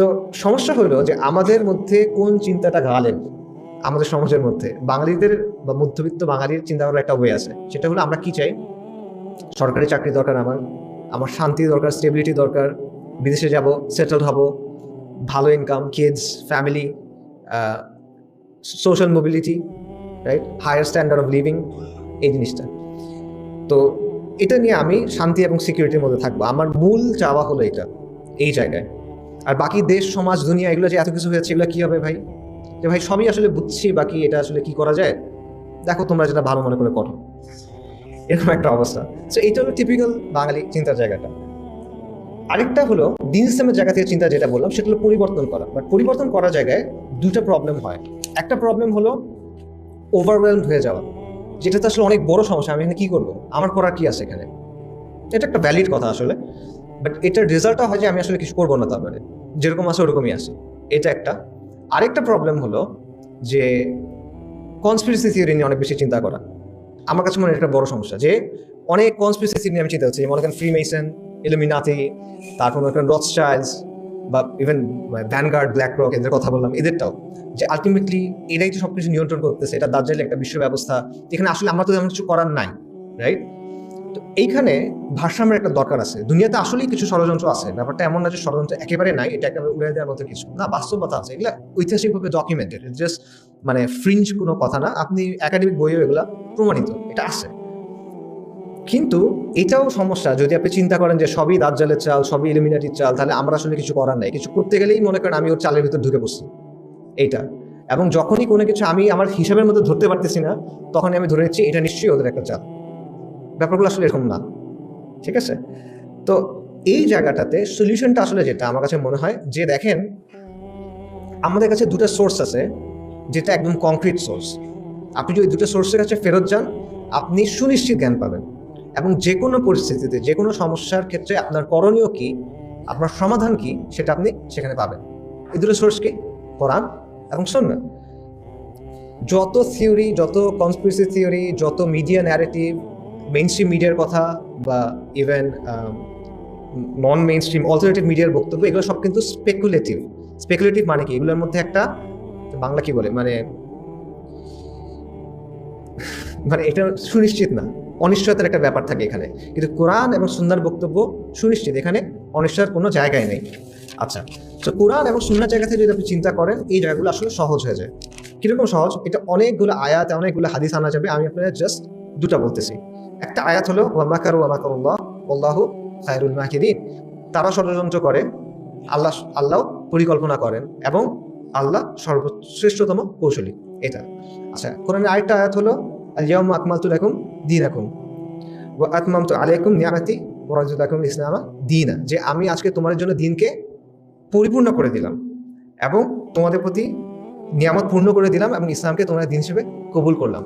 তো সমস্যা হলো যে আমাদের মধ্যে কোন চিন্তাটা গালেন আমাদের সমাজের মধ্যে। বাঙালিদের বা মধ্যবিত্ত বাঙালির চিন্তা একটা ওয়ে আছে। সেটা হলো আমরা কি চাই? সরকারি চাকরি দরকার আমার আমার শান্তি দরকার স্টেবিলিটি দরকার, বিদেশে যাব সেটেলড হব, ভালো income kids family social mobility right higher standard of living এই জিনিসটা। তো এটা নিয়ে আমি শান্তি এবং সিকিউরিটির মধ্যে থাকব। আমার মূল চাওয়া হলো এটা, এই জায়গায়। আর বাকি দেশ, সমাজ, দুনিয়া, এগুলো যে এত কিছু হয়েছে, এগুলো কী হবে ভাই? যে ভাই, সবই আসলে বুঝছি, বাকি এটা আসলে কি করা যায়? দেখো তোমরা যেটা ভালো মনে করে করো। এরকম একটা অবস্থা। সো এইটা হলো টিপিক্যাল বাঙালি চিন্তার জায়গাটা। আরেকটা হলো, দিন ইসলামের জায়গা থেকে চিন্তা যেটা বললাম, সেটা হলো পরিবর্তন করা। বাট পরিবর্তন করার জায়গায় দুটো প্রবলেম হয়। একটা প্রবলেম হলো ওভারওয়েলড হয়ে যাওয়া। যেটা তো আসলে অনেক বড় সমস্যা। আমি এখানে কী করব? আমার করার কী আছে এখানে? এটা একটা ভ্যালিড কথা আসলে। বাট এটার রেজাল্টটা হয় যে আমি আসলে কিছু করব না তারপরে যেরকম আছে ওরকমই আসে এটা একটা। আরেকটা প্রবলেম হলো যে কনস্পিরেসি থিওরি নিয়ে অনেক বেশি চিন্তা করা। আমার কাছে মনে হয় একটা বড় সমস্যা যে অনেক কনস্পিরেসি নিয়ে আমি চিন্তা করছি। মনে করেন ফ্রি মেসন ইলুমিনাতি তারপর মনে করেন রথ চাইল্ডস বা ইভেন ভ্যানগার্ড ব্ল্যাক রক এদের কথা বললাম, এদেরটাও। যে আলটিমেটলি এরাই তো সব কিছু নিয়ন্ত্রণ করতেছে। এটা দার্জালে একটা বিশ্ব ব্যবস্থা এখানে আসলে আমরা তো তেমন কিছু করার নাই রাইট তো এইখানে ভারসাম্যের একটা দরকার আছে। দুনিয়াতে আসলেই কিছু ষড়যন্ত্র আছে। ব্যাপারটা এমন না যে ষড়যন্ত্র একেবারে নাই এটা একেবারে উড়ে দেওয়ার মতো কিছু না। বাস্তবতা আছে। এগুলা ঐতিহাসিকভাবে ডকুমেন্টেড জাস্ট মানে ফ্রিঞ্জ কোনো কথা না। আপনি একাডেমিক বইও এগুলা প্রমাণিত। এটা আছে। কিন্তু এটাও সমস্যা। যদি আপনি চিন্তা করেন যে সবই দাজ্জালের চাল, সবই ইলিমিনাটির চাল, তাহলে আমরা আসলে কিছু করার নাই। কিছু করতে গেলেই মনে করেন আমি ওর চালের ভিতর ঢুকে বসছি এইটা। এবং যখনই কোনো কিছু আমি আমার হিসাবের মধ্যে ধরতে পারতেছি না, তখনই আমি ধরে নিচ্ছি এটা নিশ্চয়ই ওদের একটা চাল। ব্যাপারগুলো আসলে এরকম না। ঠিক আছে? তো এই জায়গাটাতে সলিউশনটা আসলে যেটা, আমার কাছে মনে হয় যে দেখেন, আমাদের কাছে দুটো সোর্স আছে, যেটা একদম কংক্রিট সোর্স আপনি যদি দুটো সোর্সের কাছে ফেরত যান, আপনি সুনিশ্চিত জ্ঞান পাবেন। এবং যে কোনো পরিস্থিতিতে যে কোনো সমস্যার ক্ষেত্রে আপনার করণীয় কি, আপনার সমাধান কি, সেটা আপনি সেখানে পাবেন। এই দুটো সোর্স কি? কোরআন এবং সন্না যত থিওরি যত কনস্পিরেসি থিওরি যত মিডিয়া ন্যারেটিভ মেইন স্ট্রিম মিডিয়ার কথা বা even non main stream alternative মিডিয়ার বক্তব্য, এগুলো সব কিন্তু স্পেকুলেটিভ স্পেকুলেটিভ মানে কি? এগুলোর মধ্যে একটা, বাংলা কি বলে? মানে মানে এটা সুনিশ্চিত না। অনিশ্চয়তার একটা ব্যাপার থাকে এখানে। কিন্তু কোরআন এবং সুন্দর বক্তব্য সুনিশ্চিত। এখানে অনিশ্চয়ের কোনো জায়গায় নেই। আচ্ছা তো কোরআন এবং সুন্দর জায়গা থেকে যদি আপনি চিন্তা করেন, এই জায়গাগুলো আসলে সহজ হয়ে যায়। কীরকম সহজ? এটা অনেকগুলো আয়াত, অনেকগুলো হাদিস আনা যাবে। আমি আপনাদের জাস্ট দুটা বলতেছি। একটা আয়াত হলো ওয়ামাকার ওয়ামাকারুল্লাহ আল্লাহ খায়রুল মাহিদিন তারা ষড়যন্ত্র করে, আল্লাহ আল্লাহ পরিকল্পনা করেন এবং আল্লাহ সর্বশ্রেষ্ঠতম কৌশলী, এটা। আচ্ছা কোরআনের আরেকটা আয়াত হলো আলিয়াম আকমালতু লাকুম দীনাকুম ওয়া আতমামতু আলাইকুম নিয়ামাতি ওয়া রাজুলাকুম ইসলামা দিনা। যে আমি আজকে তোমাদের জন্য দিনকে পরিপূর্ণ করে দিলাম এবং তোমাদের প্রতি নিয়ামত পূর্ণ করে দিলাম এবং ইসলামকে তোমাদের দিন হিসেবে কবুল করলাম।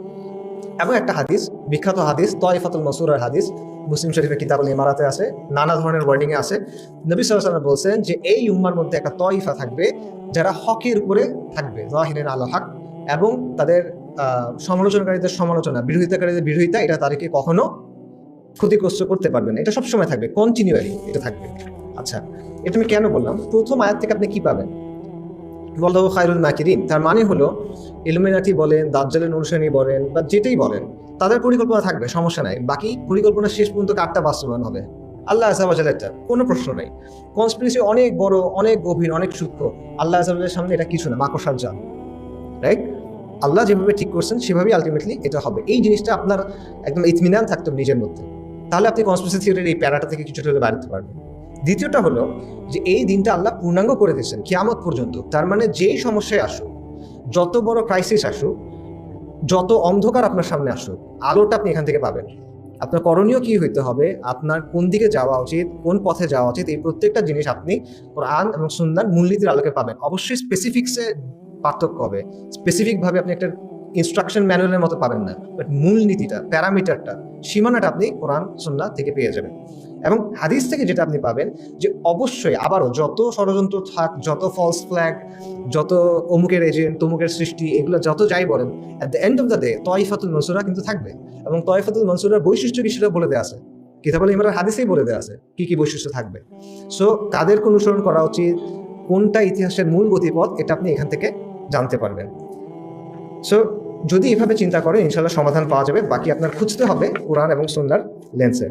এবং একটা হাদিস, বিখ্যাত হাদিস তয়ফাতুল মসুরার হাদিস, মুসলিম শরীফের কিতাবুল ইমারাতে আছে, নানা ধরনের ওয়ার্ডিংয়ে আছে। নবী সাল্লাম বলছেন যে, এই উম্মার মধ্যে একটা তয়ফা থাকবে, যারা হকের উপরে থাকবে জাহিরেন আল হক, এবং তাদের সমালোচনাকারীদের সমালোচনা, বিরোধিতাকারীদের বিরোধিতা, এটা তাদেরকে কখনো ক্ষতিগ্রস্ত করতে পারবে না। এটা সবসময় থাকবে কন্টিনিউয়ারি এটা থাকবে। আচ্ছা এটা আমি কেন বললাম? প্রথম আয়াত থেকে আপনি কি পাবেন? বল্লাহ খায়রুল মাকিরিন। তার মানে হলো ইলুমিনাটি বলেন, দাজ্জালের অনুসারী বলেন, বা যেটাই বলেন, তাদের পরিকল্পনা থাকবে, সমস্যা নাই। বাকি পরিকল্পনা শেষ পর্যন্ত কারটা বাস্তবায়ন হবে। আল্লাহ আজাবাজালেরটা কোনো প্রশ্ন নাই। কনস্পিরেসি অনেক বড়, অনেক গভীর, অনেক সূক্ষ্ম। আল্লাহ আজাবের সামনে এটা কিছু না, মাকড়সার জাল। রাইট আল্লাহ যেভাবে ঠিক করছেন, সেভাবেই আলটিমেটলি এটা হবে। এই জিনিসটা আপনার একদম ইতমিনান থাকতো নিজের মধ্যে। তাহলে আপনি কনস্পিরেসি থিওরির এই প্যারাটা থেকে কিছুটা হলে বাড়তে পারবেন। দ্বিতীয়টা হলো যে এই দিনটা আল্লাহ পূর্ণাঙ্গ করে দিয়েছেন, কিয়ামত পর্যন্ত। তার মানে যেই সমস্যায় আসুক, যত বড় ক্রাইসিস আসুক, যত অন্ধকার আপনার সামনে আসুক, আলোটা আপনি এখান থেকে পাবেন। আপনার করণীয় কি হইতে হবে, আপনার কোন দিকে যাওয়া উচিত, কোন পথে যাওয়া উচিত, এই প্রত্যেকটা জিনিস আপনি কোরআন এবং সুন্দর মূলনীতির আলোকে পাবেন। অবশ্যই স্পেসিফিক্সে পার্থক্য হবে। স্পেসিফিকভাবে আপনি একটা ইনস্ট্রাকশন ম্যানুয়ালের মতো পাবেন না বাট মূলনীতিটা প্যারামিটারটা সীমানাটা আপনি কোরআন, সুন্না থেকে পেয়ে যাবেন। এবং হাদিস থেকে যেটা আপনি পাবেন যে অবশ্যই আবারও যত ষড়যন্ত্র থাক, যত ফলস ফ্ল্যাগ যত অমুকের এজেন্ট তমুকের সৃষ্টি, এগুলো যত যাই বলেন at the end of the day তয়ফাতুল মনসুরা কিন্তু থাকবে। এবং তয়ফাতুল মনসুরার বৈশিষ্ট্য কি সেটা বলে দেওয়া আছে। কিতাবুল ইমরান হাদিসেই বলে দেওয়া আছে কী কী বৈশিষ্ট্য থাকবে। সো তাদেরকে অনুসরণ করা উচিত, কোনটা ইতিহাসের মূল গতিপথ এটা আপনি এখান থেকে জানতে পারবেন। সো যদি এভাবে চিন্তা করেন ইনশাল্লাহ সমাধান পাওয়া যাবে। বাকি আপনার খুঁজতে হবে কোরআন এবং সন্ন্যার লেন্সে